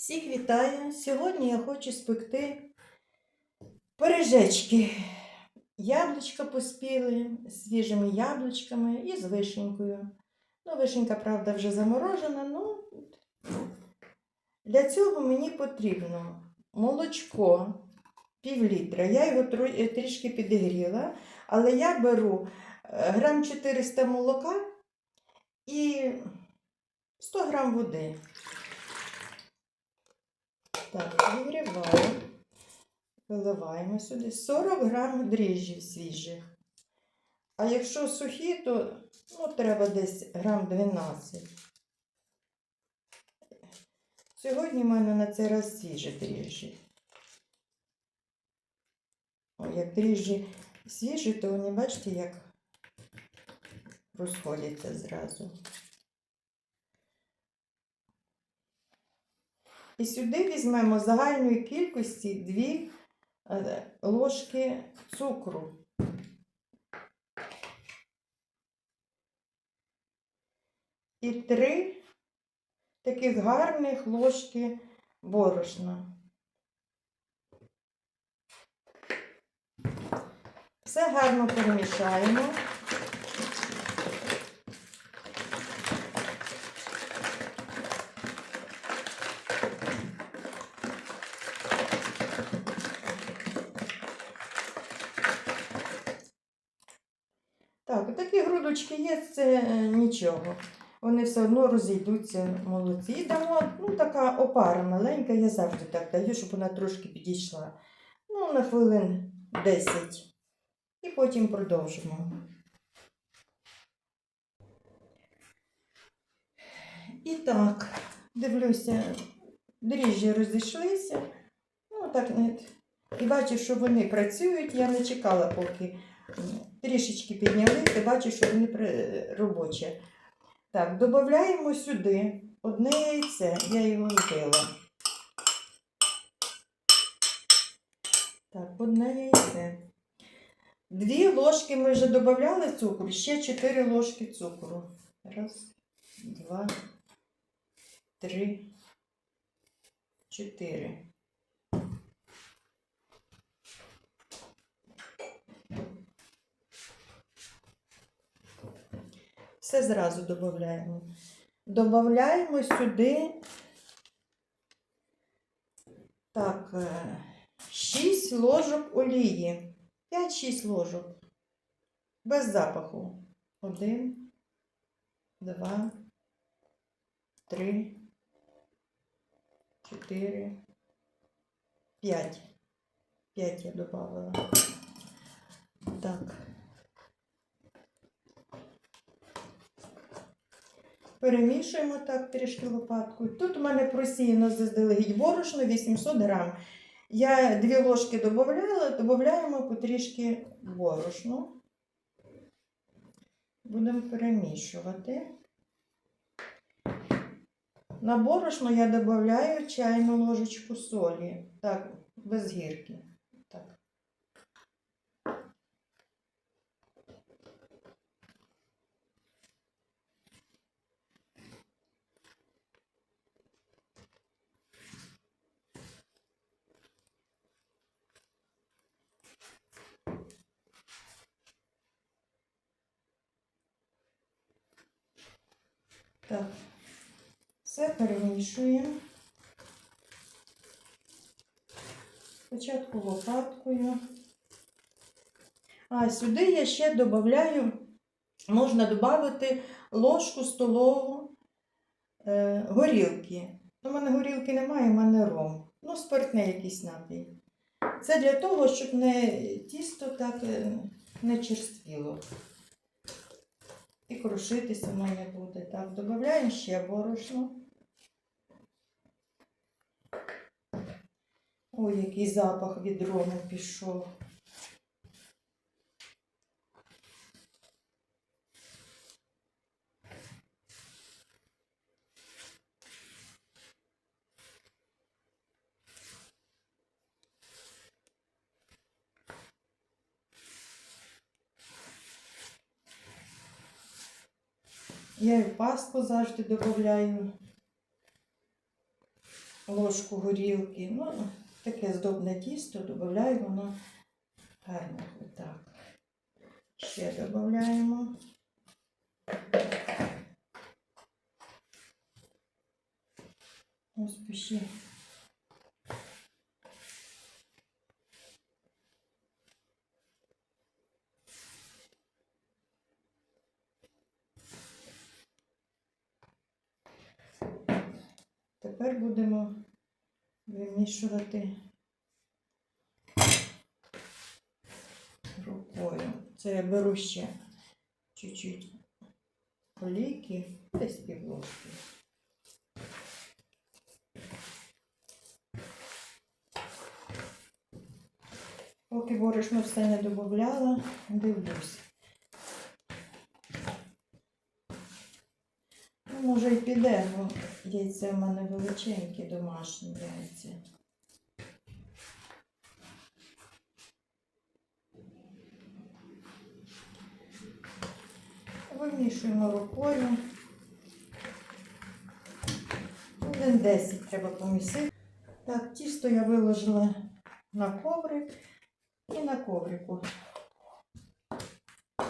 Всіх вітаю! Сьогодні я хочу спекти пиріжечки. Яблучка поспіли свіжими яблучками і з вишенькою. Ну, вишенька, правда, вже заморожена, ну для цього мені потрібно молочко пів літра. Я його е, трішки підігріла, але я беру е, грам 400 молока і 100 грам води. Так, вигріваю. Виливаємо сюди 40 грам дріжджів свіжих. А якщо сухі, то ну, треба десь грам 12. Сьогодні в мене на цей раз свіжі дріжджі. О, як дріжджі свіжі, то вони бачите, як розходяться зразу. І сюди візьмемо загальної кількості 2 е, ложки цукру. І 3 таких гарних ложки борошна. Все гарно перемішаємо. Так, такі грудочки є, це е, нічого. Вони все одно розійдуться молодці. І дамо, ну, така опара маленька, я завжди так даю, щоб вона трошки підійшла. Ну, на хвилин 10. І потім продовжимо. І так, дивлюся, дріжджі розійшлися. Ну, так, і бачу, що вони працюють. Я не чекала, поки трішечки підняли, і бачу, що вони робочі. Так, додаємо сюди одне яйце, я його вбила. Так, одне яйце. Дві ложки ми вже додавали цукру, ще 4 ложки цукру. Раз, два, три, чотири. Все зразу додаємо. Додаємо сюди так, 6 ложок олії. 5-6 ложок. Без запаху. Один, два, три, чотири, п'ять. П'ять я додавала. Так. Перемішуємо так трішки лопаткою. Тут у мене просіяно заздалегідь борошно 800 грам. Я дві ложки додавала, додаємо потрішки борошну. Будемо перемішувати. На борошно я додаю чайну ложечку солі. Так, без гірки. Так. Так, все перемішуємо. Спочатку лопаткою. А сюди я ще додаю, можна додати ложку столову е, горілки. У мене горілки немає, у мене ром. Ну, спиртний якийсь напій. Це для того, щоб не тісто так е, не черствіло. І крушитися воно не буде. Так, додаємо ще борошно. Ой, який запах від рому пішов. Я і в паску завжди додаю. ложку горілки. Ну, таке здобне тісто, додаю, воно гарно. Так. Ще додаємо. Ось пиші. Тепер будемо вимішувати рукою. Це я беру ще чуть-чуть олійки, десь півложки. Поки борошно все не додавала, дивлюсь. Ну, може і піде, бо яйця в мене величенькі домашні яйця. Вимішуємо рукою. Один 10 треба помісити. Так, тісто я виложила на коврик і на коврику.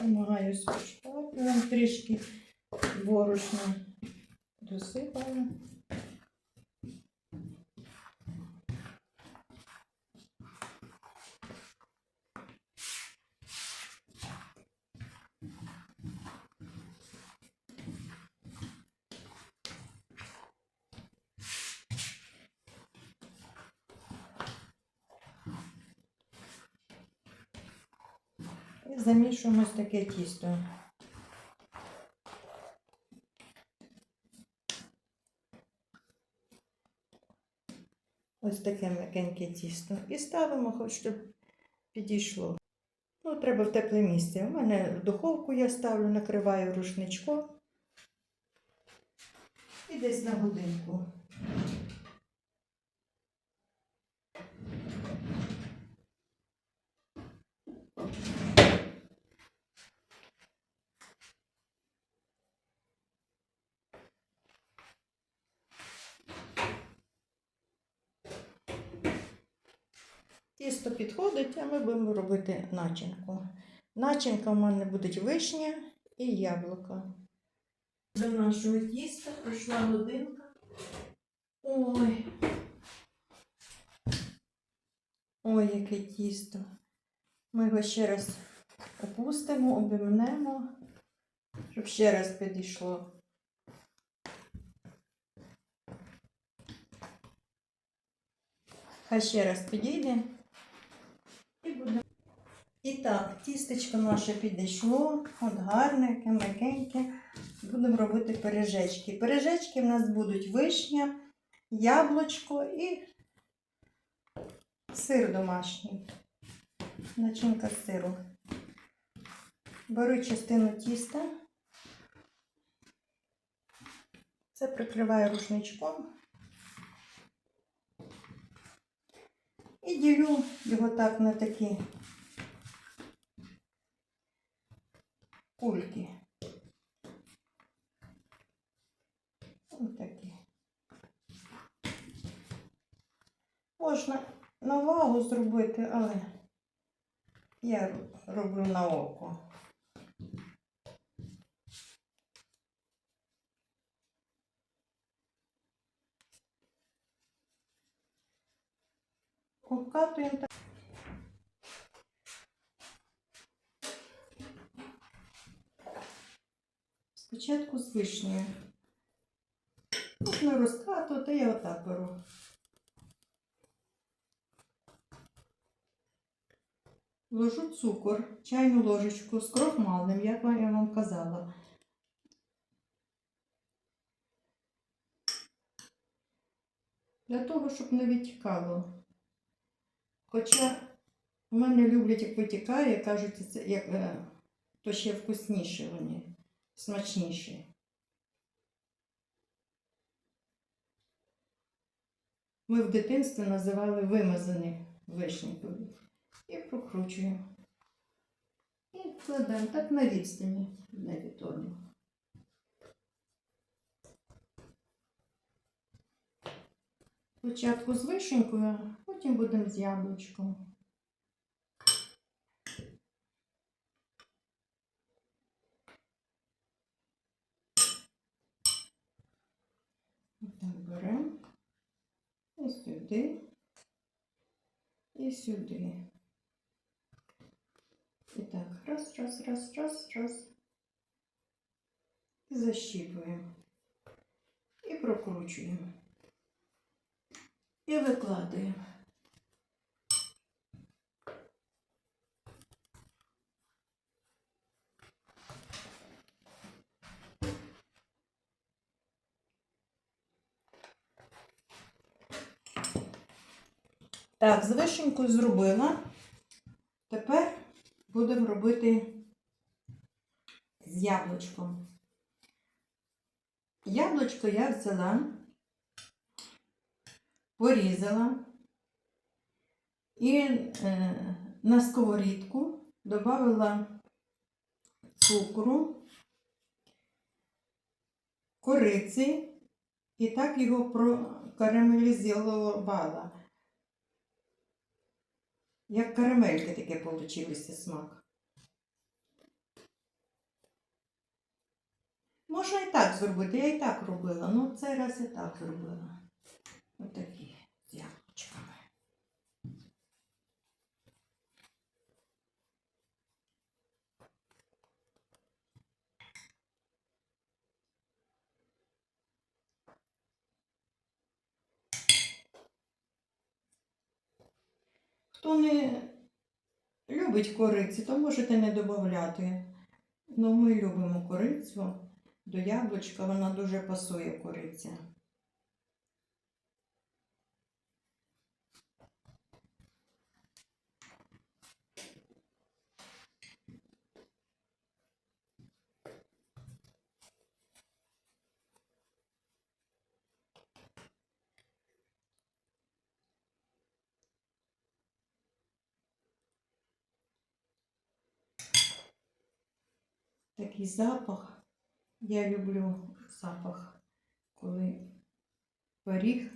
Намагаюсь шпателем трішки борошна досипала. І замішуємо таке тісто. Ось таке м'якеньке тісто. І ставимо, хоч щоб підійшло. Ну, треба в тепле місце. У мене духовку я ставлю, накриваю рушничком. І десь на годинку. Тісто підходить, а ми будемо робити начинку. Начинка в мене будуть вишня і яблука. До нашого тіста пройшла годинка. Ой. Ой, яке тісто. Ми його ще раз опустимо, обімнемо, щоб ще раз підійшло. Хай ще раз підійде. І так, тістечко наше підійшло, от гарне, яке м'якеньке. Будемо робити пиріжечки. Пиріжечки в нас будуть вишня, яблучко і сир домашній. Начинка сиру. Беру частину тіста. Це прикриваю рушничком. І ділю його так на такі кульки. Ось такі. Можна на вагу зробити, але я роблю на око. Обкатуємо так. Спочатку з вишнею. Можна розкатувати, я отак беру. Ложу цукор, чайну ложечку з крохмалем, як я вам казала. Для того, щоб не відтікало. Хоча в мене люблять, як витікає, кажуть, як, е, то ще вкусніші вони, смачніші. Ми в дитинстві називали вимазані вишнікою. І прокручуємо. І кладемо так на відстані не від. Спочатку з вишенькою, потім будемо з яблучком. Отак беремо. І сюди. І сюди. І так, раз, раз, раз, раз, раз. І защіпуємо. І прокручуємо. І викладаємо. Так, з вишенькою зробила. Тепер будемо робити з яблучком. Яблучко я взяла, порізала і е, на сковорідку додала цукру, кориці і так його прокарамелізувала. Як карамельки таке получилося смак. Можна і так зробити, я і так робила, ну цей раз і так зробила. Отакі з яблучками. Хто не любить кориці, то можете не додати. Ну, ми любимо корицю. До яблучка вона дуже пасує кориця. Такий запах. Я люблю запах, коли пиріг,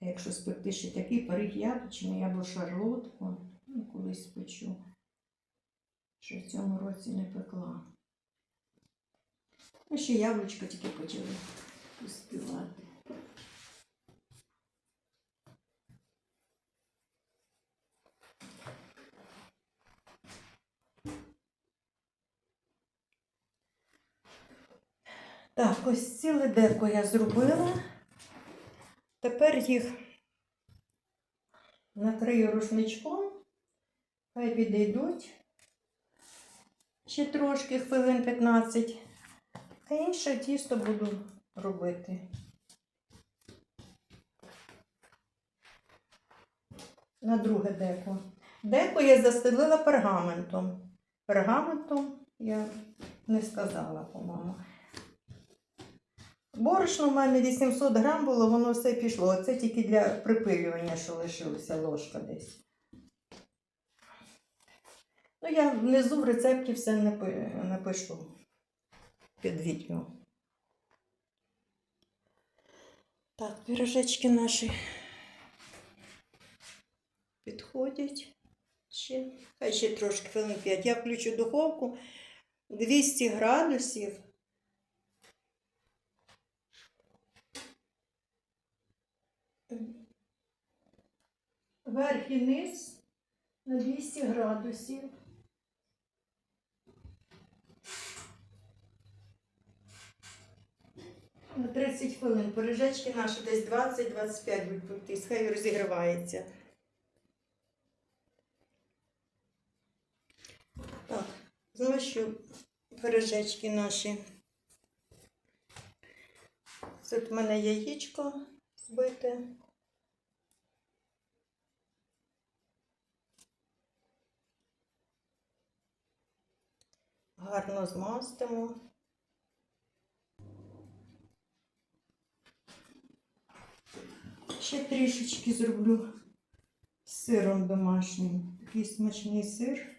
якщо спекти ще такий пиріг яблучний або шарлотку, ну, колись печу, що в цьому році не пекла. Ще яблучко тільки почали успівати. Так, ось ціле деко я зробила. Тепер їх накрию рушничком, хай відійдуть ще трошки, хвилин 15, а інше тісто буду робити. На друге деко. Деко я застелила пергаментом. Пергаментом я не сказала, по-моєму. Борошно в мене 800 грам було, воно все пішло. Це тільки для припилювання, що лишилася ложка десь. Ну, я внизу в рецепті все напишу під відео. Так, пірожечки наші підходять. Ще, хай ще трошки хвилин 5. Я включу духовку 200 градусів. Верх і низ на 200 градусів. На 30 хвилин. Пиріжечки наші десь 20-25 будуть пектись, хай розігрівається. Так, змащу пиріжечки наші. Тут в мене яєчко збите. Гарно змастимо. Ще трішечки зроблю з сиром домашнім. Такий смачний сир.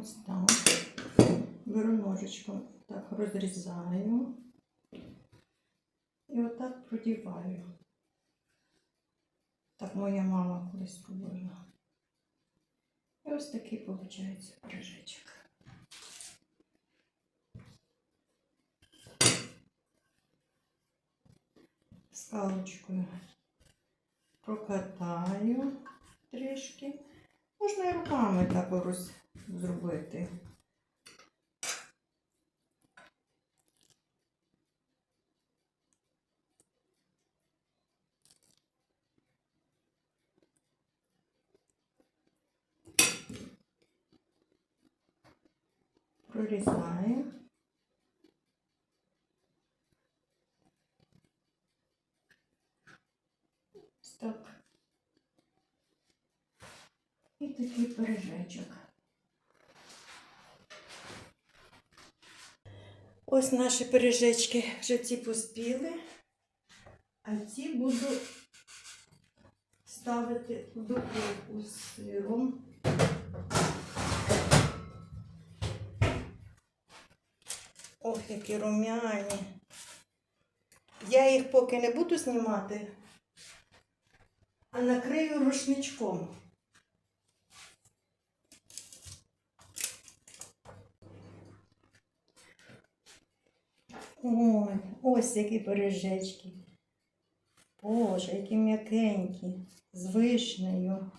Ось так. Беру ножичком, так розрізаю. І отак продіваю. Так моя мама колись робила. І ось такий виходить пиріжечок. Скалочкою прокатаю трішки. Можна і руками так роз... зробити. Прорізаю. Так. І такий пиріжечок. Ось наші пиріжечки вже ці поспіли, а ці буду ставити в духовку з сиром. Ох, які румяні. Я їх поки не буду знімати, а накрию рушничком. Ой, ось які пиріжечки. Боже, які м'якенькі, з вишнею.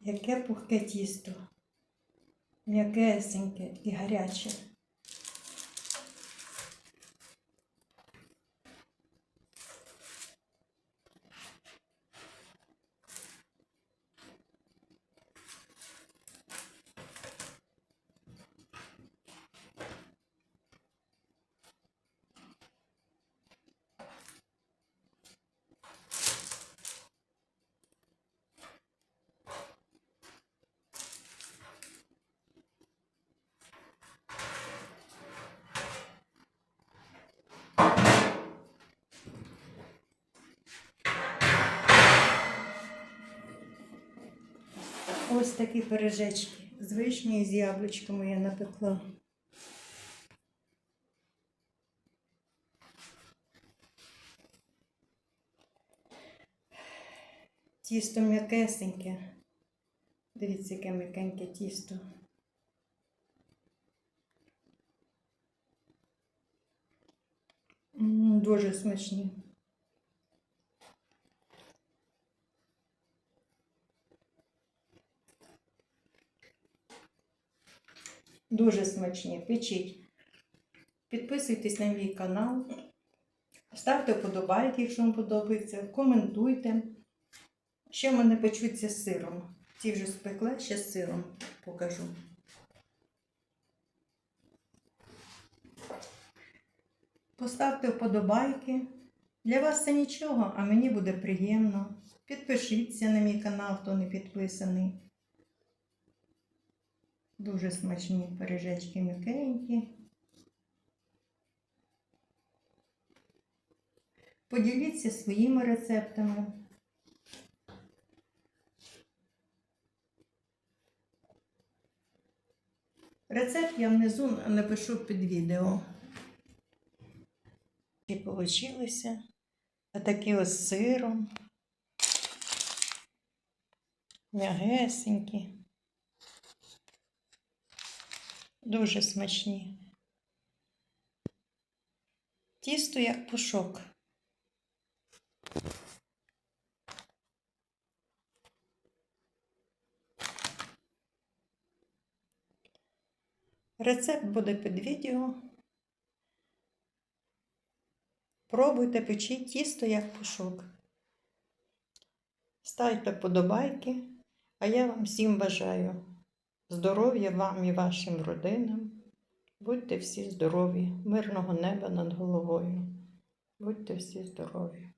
Яке пухке тісто. М'якесеньке і гаряче. Ось такі пиріжечки з вишні і з яблучками я напекла. Тісто м'якесеньке. Дивіться, яке м'якеньке тісто. Дуже смачні. Дуже смачні. Печіть. Підписуйтесь на мій канал. Ставте вподобайки, якщо вам подобається. Коментуйте. Ще в мене печуться з сиром. Ті вже спекла, ще з сиром покажу. Поставте вподобайки. Для вас це нічого, а мені буде приємно. Підпишіться на мій канал, хто не підписаний. Дуже смачні пиріжечки м'якенькі. Поділіться своїми рецептами. Рецепт я внизу напишу під відео. І получилися отакі ось сиром. М'ягесенькі. Дуже смачні. Тісто як пушок. Рецепт буде під відео. Пробуйте печіть тісто як пушок. Ставте подобайки, а я вам всім бажаю здоров'я вам і вашим родинам. Будьте всі здорові, мирного неба над головою. Будьте всі здорові.